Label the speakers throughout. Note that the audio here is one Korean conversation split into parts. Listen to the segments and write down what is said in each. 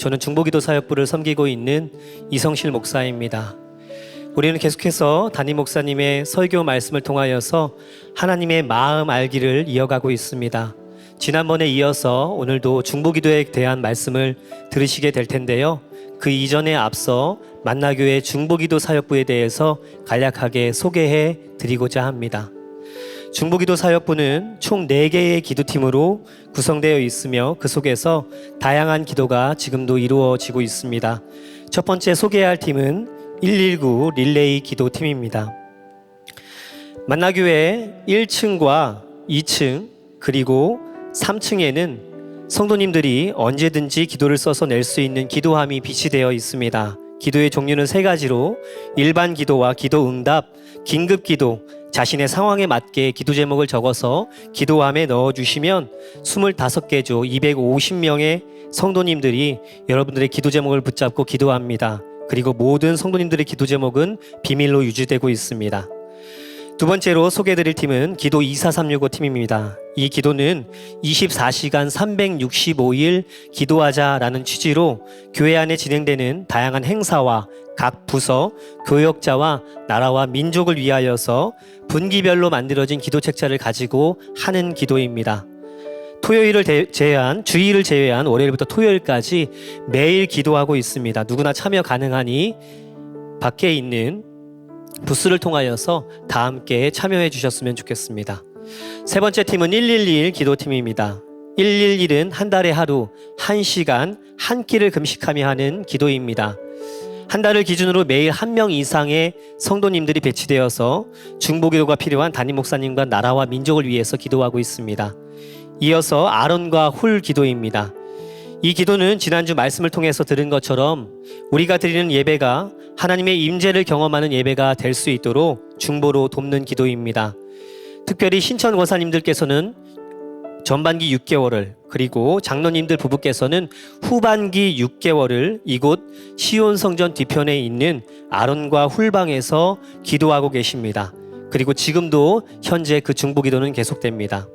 Speaker 1: 저는 중보기도 사역부를 섬기고 있는 이성실 목사입니다. 우리는 계속해서 담임 목사님의 설교 말씀을 통하여서 하나님의 마음 알기를 이어가고 있습니다. 지난번에 이어서 오늘도 중보기도에 대한 말씀을 들으시게 될 텐데요. 그 이전에 앞서 만나교회 중보기도 사역부에 대해서 간략하게 소개해 드리고자 합니다. 중보기도 사역부는 총 4개의 기도팀으로 구성되어 있으며 그 속에서 다양한 기도가 지금도 이루어지고 있습니다. 첫 번째 소개할 팀은 119 릴레이 기도팀입니다. 만나교회 1층과 2층 그리고 3층에는 성도님들이 언제든지 기도를 써서 낼 수 있는 기도함이 비치되어 있습니다. 기도의 종류는 세 가지로 일반 기도와 기도 응답, 긴급 기도, 자신의 상황에 맞게 기도 제목을 적어서 기도함에 넣어 주시면 25개 조 250명의 성도님들이 여러분들의 기도 제목을 붙잡고 기도합니다. 그리고 모든 성도님들의 기도 제목은 비밀로 유지되고 있습니다. 두 번째로 소개해드릴 팀은 기도 24365 팀입니다. 이 기도는 24시간 365일 기도하자라는 취지로 교회 안에 진행되는 다양한 행사와 각 부서, 교역자와 나라와 민족을 위하여서 분기별로 만들어진 기도 책자를 가지고 하는 기도입니다. 토요일을 대- 제외한 주일을 제외한 월요일부터 토요일까지 매일 기도하고 있습니다. 누구나 참여 가능하니 밖에 있는 부스를 통하여서 다 함께 참여해 주셨으면 좋겠습니다. 세 번째 팀은 111 기도팀입니다. 111은 한 달에 하루, 한 시간, 한 끼를 금식하며 하는 기도입니다. 한 달을 기준으로 매일 한 명 이상의 성도님들이 배치되어서 중보기도가 필요한 담임 목사님과 나라와 민족을 위해서 기도하고 있습니다. 이어서 아론과 훌 기도입니다. 이 기도는 지난주 말씀을 통해서 들은 것처럼 우리가 드리는 예배가 하나님의 임재를 경험하는 예배가 될 수 있도록 중보로 돕는 기도입니다. 특별히 신천 권사님들께서는 전반기 6개월을 그리고 장로님들 부부께서는 후반기 6개월을 이곳 시온 성전 뒤편에 있는 아론과 훌방에서 기도하고 계십니다. 그리고 지금도 현재 그 중보 기도는 계속됩니다.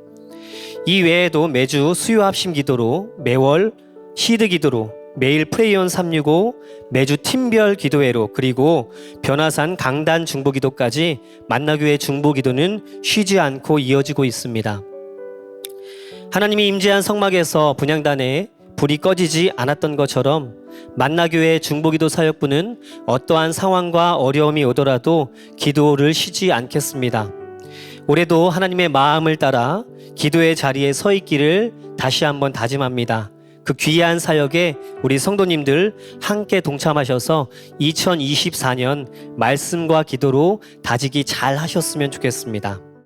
Speaker 1: 이 외에도 매주 수요 합심 기도로 매월 시드 기도로 매일 프레이온 365 매주 팀별 기도회로 그리고 변화산 강단 중보 기도까지 만나교회 중보 기도는 쉬지 않고 이어지고 있습니다. 하나님이 임재한 성막에서 분양단에 불이 꺼지지 않았던 것처럼 만나교회 중보기도 사역부는 어떠한 상황과 어려움이 오더라도 기도를 쉬지 않겠습니다. 올해도 하나님의 마음을 따라 기도의 자리에 서 있기를 다시 한번 다짐합니다. 그 귀한 사역에 우리 성도님들 함께 동참하셔서 2024년 말씀과 기도로 다지기 잘 하셨으면 좋겠습니다.